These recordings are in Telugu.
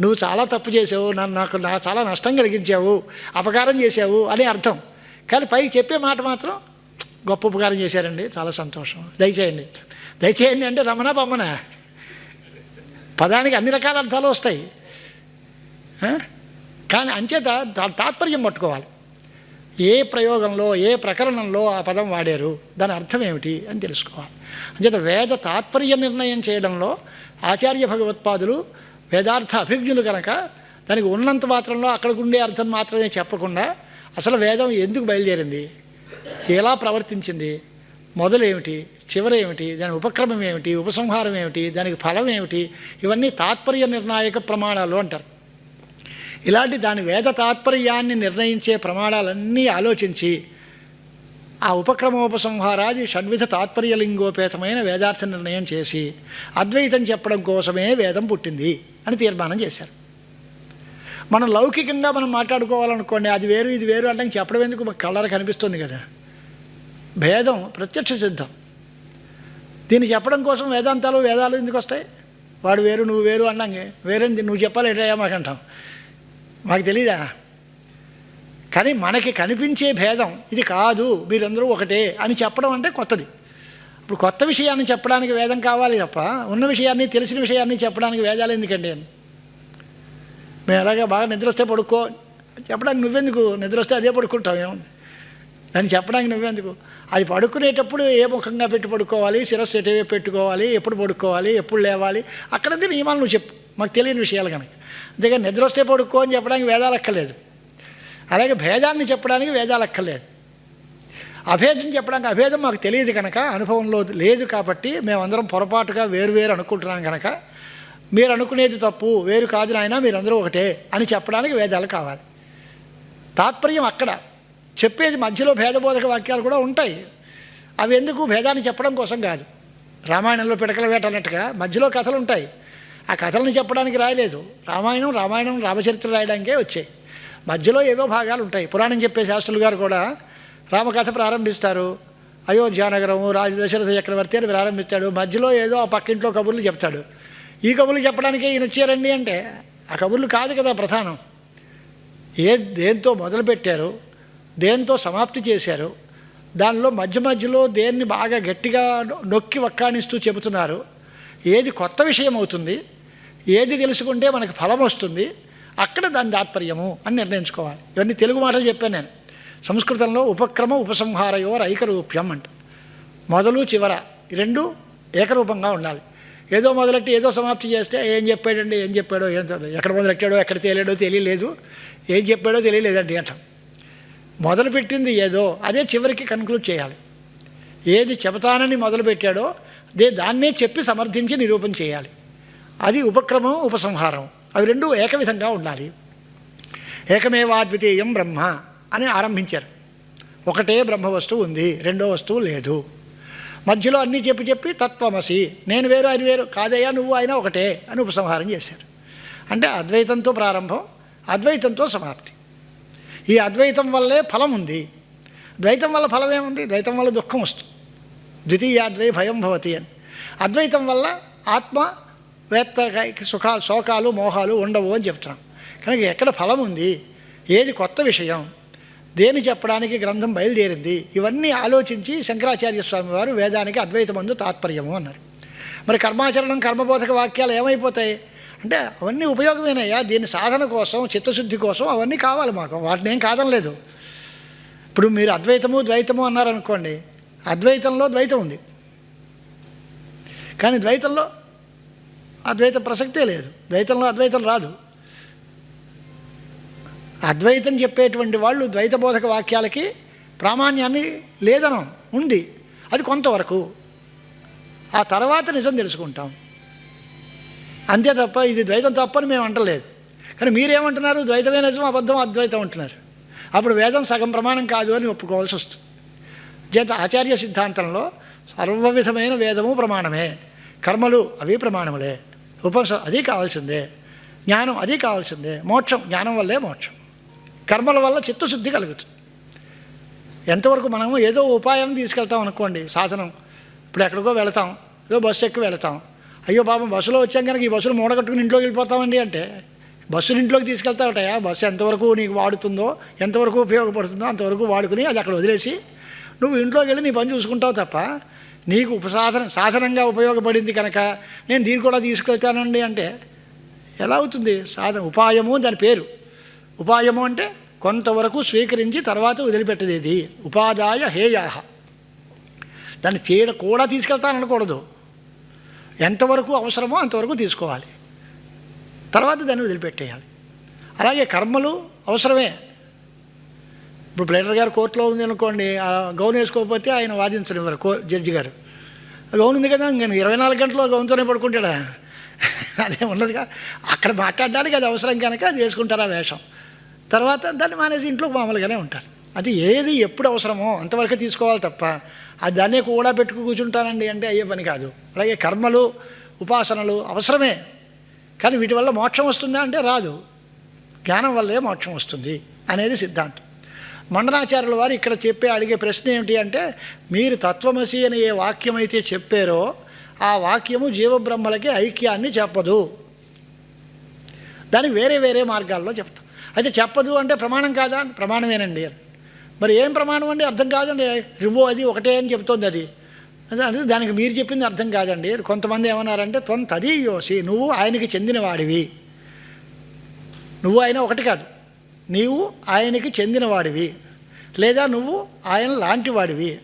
నువ్వు చాలా తప్పు చేసావు నన్ను నాకు నా చాలా నష్టం కలిగించావు అపకారం చేసావు అని అర్థం. కానీ పైకి చెప్పే మాట మాత్రం గొప్ప ఉపకారం చేశారండి చాలా సంతోషం. దయచేయండి. దయచేయండి అంటే రమణ బొమ్మన. పదానికి అన్ని రకాల అర్థాలు వస్తాయి. కానీ అంచేత తాత్పర్యం పట్టుకోవాలి. ఏ ప్రయోగంలో ఏ ప్రకరణంలో ఆ పదం వాడారు దాని అర్థం ఏమిటి అని తెలుసుకోవాలి. అంచేత వేద తాత్పర్య నిర్ణయం చేయడంలో ఆచార్య భగవత్పాదులు వేదార్థ అభిజ్ఞులు కనుక దానికి ఉన్నంత మాత్రంలో అక్కడికి ఉండే అర్థం మాత్రమే చెప్పకుండా అసలు వేదం ఎందుకు బయలుదేరింది? ఎలా ప్రవర్తించింది? మొదలేమిటి? చివరేమిటి? దాని ఉపక్రమం ఏమిటి? ఉపసంహారం ఏమిటి? దానికి ఫలం ఏమిటి? ఇవన్నీ తాత్పర్య నిర్ణాయక ప్రమాణాలు అంటారు. ఇలాంటి దాని వేద తాత్పర్యాన్ని నిర్ణయించే ప్రమాణాలన్నీ ఆలోచించి ఆ ఉపక్రమోపసంహారాది షడ్విధ తాత్పర్యలింగోపేతమైన వేదార్థ నిర్ణయం చేసి అద్వైతం చెప్పడం కోసమే వేదం పుట్టింది అని తీర్మానం చేశారు. మనం లౌకికంగా మనం మాట్లాడుకోవాలనుకోండి అది వేరు ఇది వేరు అంటే చెప్పడం ఎందుకు? మాకు కనిపిస్తుంది కదా. భేదం ప్రత్యక్ష సిద్ధం. దీన్ని చెప్పడం కోసం వేదాంతాలు వేదాలు ఎందుకు వస్తాయి? వాడు వేరు నువ్వు వేరు అన్నాంగే. వేరేంది నువ్వు చెప్పాలి ఏంటయ్యా మాకంటాం. మాకు తెలీదా? కానీ మనకి కనిపించే భేదం ఇది కాదు మీరందరూ ఒకటే అని చెప్పడం అంటే కొత్తది. ఇప్పుడు కొత్త విషయాన్ని చెప్పడానికి వేదం కావాలి తప్ప ఉన్న విషయాన్ని తెలిసిన విషయాన్ని చెప్పడానికి వేదాలు ఎందుకండి? అని మేము అలాగే బాగా నిద్రొస్తే పడుకో చెప్పడానికి నువ్వెందుకు? నిద్రొస్తే అదే పడుకుంటాం ఏముంది? దాన్ని చెప్పడానికి నువ్వెందుకు? అది పడుకునేటప్పుడు ఏ ముఖంగా పెట్టి పడుకోవాలి శిరస్సు ఎటువే పెట్టుకోవాలి ఎప్పుడు పడుకోవాలి ఎప్పుడు లేవాలి? అక్కడంతా నియమాలు నువ్వు చెప్పు. మాకు తెలియని విషయాలు కనుక. అంతేగా నిద్ర వస్తే పడుకో అని చెప్పడానికి వేదాలు అక్కర్లేదు. అలాగే భేదాన్ని చెప్పడానికి వేదాలు అక్కర్లేదు. అభేదం చెప్పడానికి అభేదం మాకు తెలియదు కనుక అనుభవంలో లేదు కాబట్టి మేమందరం పొరపాటుగా వేరు వేరు అనుకుంటున్నాం కనుక మీరు అనుకునేది తప్పు వేరు కాదు నాయన మీరందరూ ఒకటే అని చెప్పడానికి వేదాలు కావాలి. తాత్పర్యం అక్కడ. చెప్పేది మధ్యలో భేదబోధక వాక్యాలు కూడా ఉంటాయి. అవి ఎందుకు? భేదాన్ని చెప్పడం కోసం కాదు. రామాయణంలో పిడకల వేట అన్నట్టుగా మధ్యలో కథలు ఉంటాయి. ఆ కథలను చెప్పడానికి రాయలేదు. రామాయణం రామాయణం రామచరిత్ర రాయడానికే వచ్చాయి. మధ్యలో ఏవో భాగాలు ఉంటాయి. పురాణం చెప్పే శాస్త్రులు గారు కూడా రామకథ ప్రారంభిస్తారు. అయోధ్యానగరము రాజు దశరథ చక్రవర్తి అని ప్రారంభిస్తాడు. మధ్యలో ఏదో ఆ పక్కింట్లో కబుర్లు చెప్తాడు. ఈ కబుర్లు చెప్పడానికే ఈయన వచ్చారండి అంటే ఆ కబుర్లు కాదు కదా ప్రధానం. ఏ దేంతో మొదలుపెట్టారు? దేంతో సమాప్తి చేశారు? దానిలో మధ్య మధ్యలో దేన్ని బాగా గట్టిగా నొక్కి వక్కాణిస్తూ చెబుతున్నారు. ఏది కొత్త విషయం అవుతుంది? ఏది తెలుసుకుంటే మనకు ఫలం వస్తుంది? అక్కడ దాని తాత్పర్యము అని నిర్ణయించుకోవాలి. ఇవన్నీ తెలుగు మాటలు చెప్పాను నేను. సంస్కృతంలో ఉపక్రమ ఉపసంహారయోర్ ఐకరూప్యం అంట. మొదలు చివర రెండు ఏకరూపంగా ఉండాలి. ఏదో మొదలెట్టి ఏదో సమాప్తి చేస్తే ఏం చెప్పాడండి ఏం చెప్పాడో ఏం ఎక్కడ మొదలెట్టాడో ఎక్కడ తేలాడో తెలియలేదు. ఏం చెప్పాడో తెలియలేదండి అంట. మొదలుపెట్టింది ఏదో అదే చివరికి కన్క్లూడ్ చేయాలి. ఏది చెబుతానని మొదలుపెట్టాడో దే దాన్నే చెప్పి సమర్థించి నిరూపణ చేయాలి. అది ఉపక్రమం ఉపసంహారం. అవి రెండు ఏకవిధంగా ఉండాలి. ఏకమేవాద్వితీయం బ్రహ్మ అని ఆరంభించారు. ఒకటే బ్రహ్మ వస్తువు ఉంది రెండో వస్తువు లేదు. మధ్యలో అన్నీ చెప్పి చెప్పి తత్వమసి నేను వేరు ఆయన వేరు కాదయ్యా నువ్వు ఆయన ఒకటే అని ఉపసంహారం చేశారు. అంటే అద్వైతంతో ప్రారంభం అద్వైతంతో సమాప్తి. ఈ అద్వైతం వల్లే ఫలం ఉంది. ద్వైతం వల్ల ఫలం ఏముంది? ద్వైతం వల్ల దుఃఖం వస్తుంది. ద్వితీయాద్వై భయం భవతి అని. అద్వైతం వల్ల ఆత్మ వేత్త సుఖాలు శోకాలు మోహాలు ఉండవు అని చెప్తున్నాం. కనుక ఎక్కడ ఫలం ఉంది? ఏది కొత్త విషయం? దేని చెప్పడానికి గ్రంథం బయలుదేరింది? ఇవన్నీ ఆలోచించి శంకరాచార్య స్వామి వారు వేదానికి అద్వైతమందు తాత్పర్యము అన్నారు. మరి కర్మాచరణం కర్మబోధక వాక్యాలు ఏమైపోతాయి? అంటే అవన్నీ ఉపయోగమేనయ్యా. దీని సాధన కోసం చిత్తశుద్ధి కోసం అవన్నీ కావాలి మాకు. వాటిని ఏం కాదనలేదు ఇప్పుడు మీరు అద్వైతము ద్వైతము అన్నారనుకోండి అద్వైతంలో ద్వైతం ఉంది. కానీ ద్వైతంలో అద్వైత ప్రసక్తే లేదు. ద్వైతంలో అద్వైతం రాదు. అద్వైతం చెప్పేటువంటి వాళ్ళు ద్వైత బోధక వాక్యాలకి ప్రామాణ్యాన్ని లేదనం ఉంది. అది కొంతవరకు. ఆ తర్వాత నిజం తెలుసుకుంటాం. అంతే తప్ప ఇది ద్వైతం తప్పని మేము అంటలేదు. కానీ మీరేమంటున్నారు? ద్వైతమే నిజం అబద్ధం అద్వైతం అంటున్నారు. అప్పుడు వేదం సగం ప్రమాణం కాదు అని ఒప్పుకోవాల్సి వస్తుంది. చేత ఆచార్య సిద్ధాంతంలో సర్వవిధమైన వేదము ప్రమాణమే. కర్మలు అవి ప్రమాణములే. ఉపనిషత్ అది కావాల్సిందే జ్ఞానం అది కావాల్సిందే మోక్షం జ్ఞానం వల్లే మోక్షం. కర్మల వల్ల చిత్తశుద్ధి కలుగుతుంది. ఎంతవరకు మనము ఏదో ఉపాయాన్ని తీసుకెళ్తాం అనుకోండి సాధనం. ఇప్పుడు ఎక్కడికో వెళతాం ఏదో బస్సు ఎక్కి వెళతాం. అయ్యో పాపం బస్సులో వచ్చాం కనుక ఈ బస్సులు మూడగట్టుకుని ఇంట్లోకి వెళ్ళిపోతామండి అంటే బస్సుని ఇంట్లోకి తీసుకెళ్తావుటయా? బస్సు ఎంతవరకు నీకు వాడుతుందో ఎంతవరకు ఉపయోగపడుతుందో అంతవరకు వాడుకుని అది అక్కడ వదిలేసి నువ్వు ఇంట్లోకి వెళ్ళి నీ పని చూసుకుంటావు తప్ప నీకు ఉపసాధన సాధనంగా ఉపయోగపడింది కనుక నేను దీన్ని కూడా తీసుకెళ్తానండి అంటే ఎలా అవుతుంది? సాధన ఉపాయము దాని పేరు. ఉపాయము అంటే కొంతవరకు స్వీకరించి తర్వాత వదిలిపెట్టేది ఉపాదాయ హేయాహ. దాన్ని చేయడం కూడా తీసుకెళ్తాననకూడదు. ఎంతవరకు అవసరమో అంతవరకు తీసుకోవాలి. తర్వాత దాన్ని వదిలిపెట్టేయాలి. అలాగే కర్మలు అవసరమే. ఇప్పుడు ప్లేటర్ గారు కోర్టులో ఉంది అనుకోండి ఆ గౌన్ వేసుకోకపోతే ఆయన వాదించనివ్వరు కో జడ్జి గారు. గౌన్ ఉంది కదా నేను ఇరవై నాలుగు గంటలు గౌన్తోనే పడుకుంటాడా? అదే ఉన్నదిగా. అక్కడ మాట్లాడడానికి అది అవసరం కనుక అది వేసుకుంటారు ఆ వేషం. తర్వాత దాన్ని మానేసి ఇంట్లో మామూలుగానే ఉంటారు. అది ఏది ఎప్పుడు అవసరమో అంతవరకు తీసుకోవాలి తప్ప అది దాన్నే కూడా పెట్టుకు కూర్చుంటానండి అంటే అయ్యే పని కాదు. అలాగే కర్మలు ఉపాసనలు అవసరమే. కానీ వీటి వల్ల మోక్షం వస్తుందా అంటే రాదు. జ్ఞానం వల్లే మోక్షం వస్తుంది అనేది సిద్ధాంతం. మండనాచార్యుల వారు ఇక్కడ చెప్పే అడిగే ప్రశ్న ఏమిటి అంటే మీరు తత్వమసి అని ఏ వాక్యం అయితే చెప్పారో ఆ వాక్యము జీవబ్రహ్మలకి ఐక్యాన్ని చెప్పదు. దానికి వేరే వేరే మార్గాల్లో చెప్తాం. అయితే చెప్పదు అంటే ప్రమాణం కాదా? ప్రమాణమేనండి. మరి ఏం ప్రమాణం అండి? అర్థం కాదండి. రివో అది ఒకటే అని చెప్తోంది అది. అంటే దానికి మీరు చెప్పింది అర్థం కాదండి. కొంతమంది ఏమన్నారంటే తొంత తది యోసి నువ్వు ఆయనకి చెందినవాడివి. నువ్వు ఆయన ఒకటి కాదు. నీవు ఆయనకి చెందినవాడివి లేదా నువ్వు ఆయన లాంటి వాడివి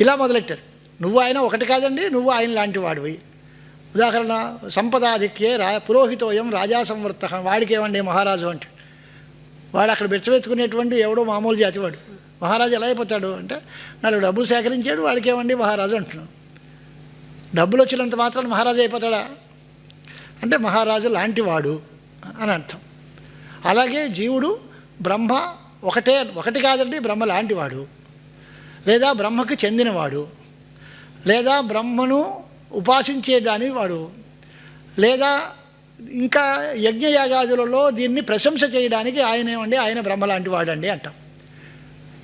ఇలా మొదలెట్టారు. నువ్వు ఆయన ఒకటి కాదండి నువ్వు ఆయన లాంటి వాడివి ఉదాహరణ సంపదాధిక్యే రా పురోహితోయం రాజా సంవర్త వాడికి ఏమండి మహారాజు అంటే. వాడు అక్కడ బెచ్చబెత్తుకునేటువంటి ఎవడో మామూలు జాతివాడు. మహారాజు ఎలా అయిపోతాడు అంటే నాలుగు డబ్బులు సేకరించాడు వాడికి ఏమండి మహారాజు అంటున్నాడు. డబ్బులు వచ్చినంత మాత్రం మహారాజు అయిపోతాడా? అంటే మహారాజు లాంటివాడు అని అర్థం. అలాగే జీవుడు బ్రహ్మ ఒకటే ఒకటి కాదండి బ్రహ్మ లాంటివాడు. లేదా బ్రహ్మకు చెందినవాడు. లేదా బ్రహ్మను ఉపాసించేదాని వాడు. లేదా ఇంకా యజ్ఞయాగాదులలో దీన్ని ప్రశంస చేయడానికి ఆయన ఏమండి ఆయన బ్రహ్మ లాంటి వాడండి అంటాం.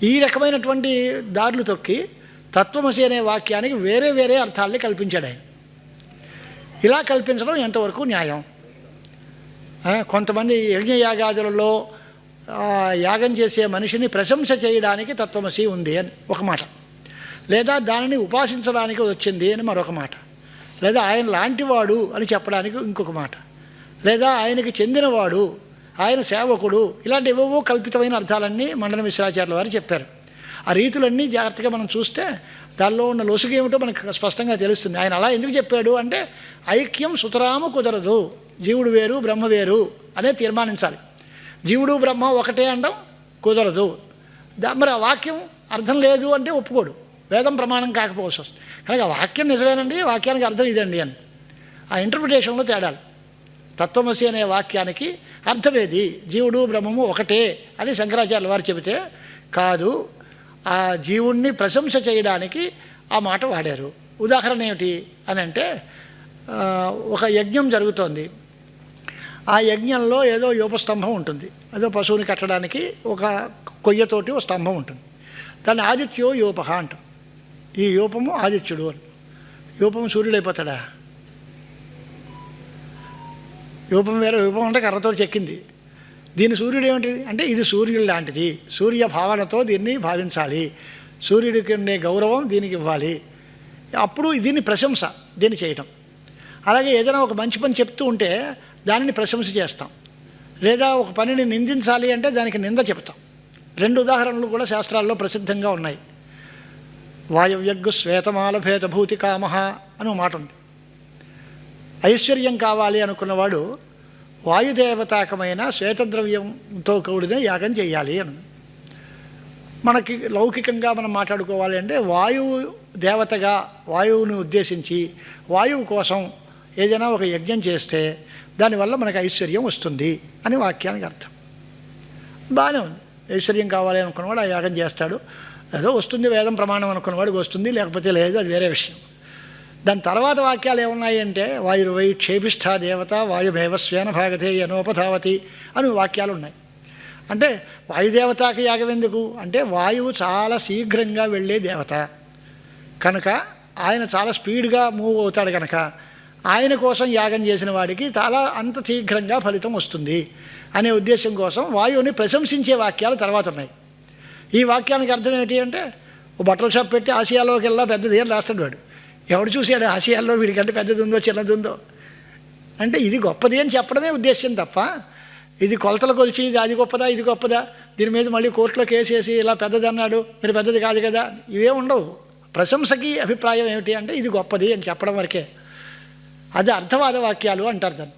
ఈ రకమైనటువంటి దారులు తొక్కి తత్వమసి అనే వాక్యానికి వేరే వేరే అర్థాలని కల్పించాడు ఆయన. ఇలా కల్పించడం ఎంతవరకు న్యాయం? కొంతమంది యజ్ఞయాగాదులలో యాగం చేసే మనిషిని ప్రశంస చేయడానికి తత్వమసి ఉంది అని ఒక మాట. లేదా దానిని ఉపాసించడానికి వచ్చింది అని మరొక మాట. లేదా ఆయన లాంటివాడు అని చెప్పడానికి ఇంకొక మాట. లేదా ఆయనకి చెందినవాడు ఆయన సేవకుడు ఇలాంటి ఏవేవో కల్పితమైన అర్థాలన్నీ మండల మిశ్రాచార్యుల వారు చెప్పారు. ఆ రీతులన్నీ జాగ్రత్తగా మనం చూస్తే దానిలో ఉన్న లొసుగు ఏమిటో మనకు స్పష్టంగా తెలుస్తుంది. ఆయన అలా ఎందుకు చెప్పాడు అంటే ఐక్యం సుతరాము కుదరదు. జీవుడు వేరు బ్రహ్మ వేరు అనే తీర్మానించాలి. జీవుడు బ్రహ్మ ఒకటే అనడం కుదరదు. మరి వాక్యం అర్థం లేదు అంటే ఒప్పుకోడు. వేదం ప్రమాణం కాకపోవచ్చు వస్తుంది కనుక వాక్యం నిజమేనండి వాక్యానికి అర్థం ఇదండి అని. ఆ ఇంటర్ప్రిటేషన్లో తేడాలు. తత్వమసి అనే వాక్యానికి అర్థమేది జీవుడు బ్రహ్మము ఒకటే అని శంకరాచార్యుల వారు చెబితే కాదు. ఆ జీవుణ్ణి ప్రశంస చేయడానికి ఆ మాట వాడారు. ఉదాహరణ ఏమిటి అని అంటే ఒక యజ్ఞం జరుగుతోంది. ఆ యజ్ఞంలో ఏదో యోపస్తంభం ఉంటుంది. అదో పశువుని కట్టడానికి ఒక కొయ్యతోటి ఒక స్తంభం ఉంటుంది. దాన్ని ఆదిత్యో యోపహ అంటాం. ఈ యోపము ఆదిత్యుడు అని. యోపము సూర్యుడు అయిపోతాడా యూపం వేరే యూపం అంటే కర్రతో చెక్కింది. దీని సూర్యుడు ఏమిటిది అంటే ఇది సూర్యుడు లాంటిది. సూర్య భావనతో దీన్ని భావించాలి. సూర్యుడికి ఉండే గౌరవం దీనికి ఇవ్వాలి. అప్పుడు దీన్ని ప్రశంస దీన్ని చేయటం. అలాగే ఏదైనా ఒక మంచి పని చెప్తూ ఉంటే దానిని ప్రశంస చేస్తాం. లేదా ఒక పనిని నిందించాలి అంటే దానికి నింద చెప్తాం రెండు ఉదాహరణలు కూడా శాస్త్రాల్లో ప్రసిద్ధంగా ఉన్నాయి. వాయవ్యగ్గు శ్వేతమాల భేదభూతి కామహ అని ఒక మాట ఉంది. ఐశ్వర్యం కావాలి అనుకున్నవాడు వాయుదేవతాకమైన శ్వేతద్రవ్యంతో కూడిన యాగం చేయాలి అని. మనకి లౌకికంగా మనం మాట్లాడుకోవాలి అంటే వాయువు దేవతగా వాయువుని ఉద్దేశించి వాయువు కోసం ఏదైనా ఒక యజ్ఞం చేస్తే దానివల్ల మనకు ఐశ్వర్యం వస్తుంది అని వాక్యానికి అర్థం. బాగానే ఉంది. ఐశ్వర్యం కావాలి అనుకున్నవాడు ఆ యాగం చేస్తాడు. ఏదో వస్తుంది వేదం ప్రమాణం అనుకున్నవాడికి వస్తుంది లేకపోతే లేదు అది వేరే విషయం. దాని తర్వాత వాక్యాలు ఏమున్నాయి అంటే వాయుర్వై క్షేపిష్ఠా దేవత వాయుభేవ స్వేన భాగతే యనోపధావతి అని వాక్యాలు ఉన్నాయి. అంటే వాయుదేవతకి యాగం ఎందుకు? అంటే వాయువు చాలా శీఘ్రంగా వెళ్ళే దేవత. కనుక ఆయన చాలా స్పీడ్గా మూవ్ అవుతాడు కనుక ఆయన కోసం యాగం చేసిన వాడికి చాలా అంత శీఘ్రంగా ఫలితం వస్తుంది అనే ఉద్దేశం కోసం వాయువుని ప్రశంసించే వాక్యాలు తర్వాత ఉన్నాయి. ఈ వాక్యానికి అర్థం ఏంటి అంటే ఓ బట్టల షాప్ పెట్టి ఆసియాలోకి వెళ్ళా పెద్దది ఏం రాస్తాడు వాడు. ఎవడు చూశాడు ఆసియాలో వీడికంటే పెద్దది ఉందో చిన్నది ఉందో అంటే ఇది గొప్పది అని చెప్పడమే ఉద్దేశం తప్ప ఇది కొలతలు కొలిచి ఇది అది గొప్పదా ఇది గొప్పదా దీని మీద మళ్ళీ కోర్టులో కేసేసి వేసి ఇలా పెద్దది అన్నాడు మీరు పెద్దది కాదు కదా ఇవే ఉండవు. ప్రశంసకి అభిప్రాయం ఏమిటి అంటే ఇది గొప్పది అని చెప్పడం వరకే. అది అర్థవాద వాక్యాలు అంటారు దాన్ని.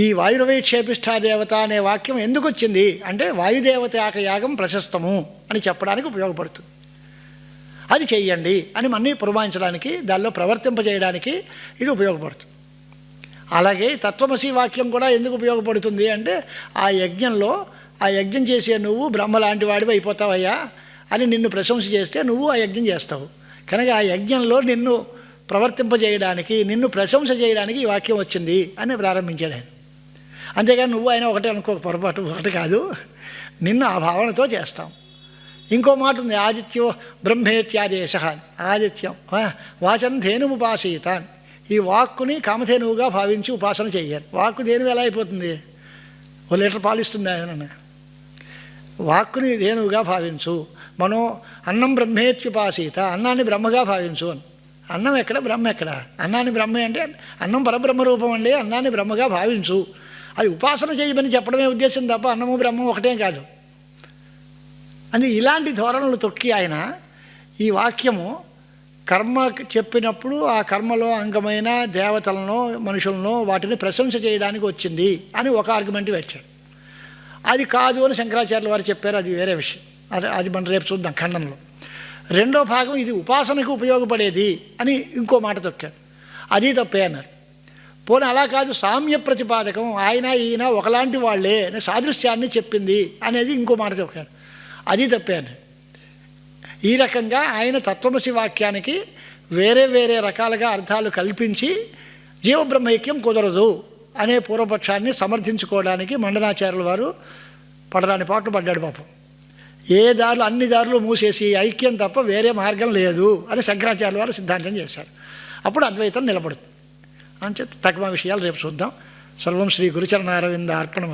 ఈ వాయురవే క్షేపిష్ఠాదేవత అనే వాక్యం ఎందుకు వచ్చింది? అంటే వాయుదేవత యాక యాగం ప్రశస్తము అని చెప్పడానికి ఉపయోగపడుతుంది. అది చెయ్యండి అని మన్ని పురమాయించడానికి దానిలో ప్రవర్తింపజేయడానికి ఇది ఉపయోగపడుతుంది. అలాగే తత్వమసి వాక్యం కూడా ఎందుకు ఉపయోగపడుతుంది అంటే ఆ యజ్ఞంలో ఆ యజ్ఞం చేసే నువ్వు బ్రహ్మ లాంటి వాడివి అయిపోతావయ్యా అని నిన్ను ప్రశంస చేస్తే నువ్వు ఆ యజ్ఞం చేస్తావు. కనుక ఆ యజ్ఞంలో నిన్ను ప్రవర్తింపజేయడానికి నిన్ను ప్రశంస చేయడానికి ఈ వాక్యం వచ్చింది అని ప్రారంభించాడు ఆయన. అంతేగాని నువ్వు ఆయన ఒకటే అనుకో పొరపాటు ఒకటి కాదు. నిన్ను ఆ భావనతో చేస్తాం. ఇంకో మాట ఉంది ఆదిత్యో బ్రహ్మేత్యాదేశ ఆదిత్యం ఆ, వాచం ధేనుముపాసీత ఈ వాక్కుని కామధేనువుగా భావించి ఉపాసన చేయాలి వాక్కు దేనివి ఎలా అయిపోతుంది? ఓ లీటర్ పాలిస్తుంది ఆయన వాక్కుని ధేనువుగా భావించు. మనం అన్నం బ్రహ్మేత్యుపాసీత అన్నాన్ని బ్రహ్మగా భావించు అని. అన్నం ఎక్కడ? బ్రహ్మ ఎక్కడ? అన్నాన్ని బ్రహ్మ అంటే అన్నం పరబ్రహ్మ రూపం అండి అన్నాన్ని బ్రహ్మగా భావించు. అది ఉపాసన చేయమని చెప్పడమే ఉద్దేశం తప్ప అన్నము బ్రహ్మం ఒకటే కాదు. అని ఇలాంటి ధోరణులు తొక్కి ఆయన ఈ వాక్యము కర్మ చెప్పినప్పుడు ఆ కర్మలో అంగమైన దేవతలను మనుషులను వాటిని ప్రశంస చేయడానికి వచ్చింది అని ఒక ఆర్గ్యుమెంట్ పెట్టాడు. అది కాదు అని శంకరాచార్యుల వారు చెప్పారు అది వేరే విషయం. అది అది మనం రేపు చూద్దాం ఖండంలో. రెండో భాగం ఇది ఉపాసనకు ఉపయోగపడేది అని ఇంకో మాట తొక్కాడు. అది తప్పే అన్నారు. పోనీ అలా కాదు సామ్య ప్రతిపాదకం ఆయన ఈయన ఒకలాంటి వాళ్ళే అని సాదృశ్యాన్ని చెప్పింది అనేది ఇంకో మాట చెప్పాడు అది తప్పే అన్నారు. ఈ రకంగా ఆయన తత్వమసి వాక్యానికి వేరే వేరే రకాలుగా అర్థాలు కల్పించి జీవబ్రహ్మైక్యం కుదరదు అనే పూర్వపక్షాన్ని సమర్థించుకోవడానికి మండనాచార్యుల వారు పడరాని పాటు పడ్డాడు పాపం. ఏ దారులు అన్ని దారులు మూసేసి ఐక్యం తప్ప వేరే మార్గం లేదు అని శంకరాచార్య వారు సిద్ధాంతం చేశారు. అప్పుడు అద్వైతం నిలబడుతుంది. అంచేత తక్కువ విషయాలు రేపు చూద్దాం. సర్వం శ్రీ గురుచరణారవింద అర్పణ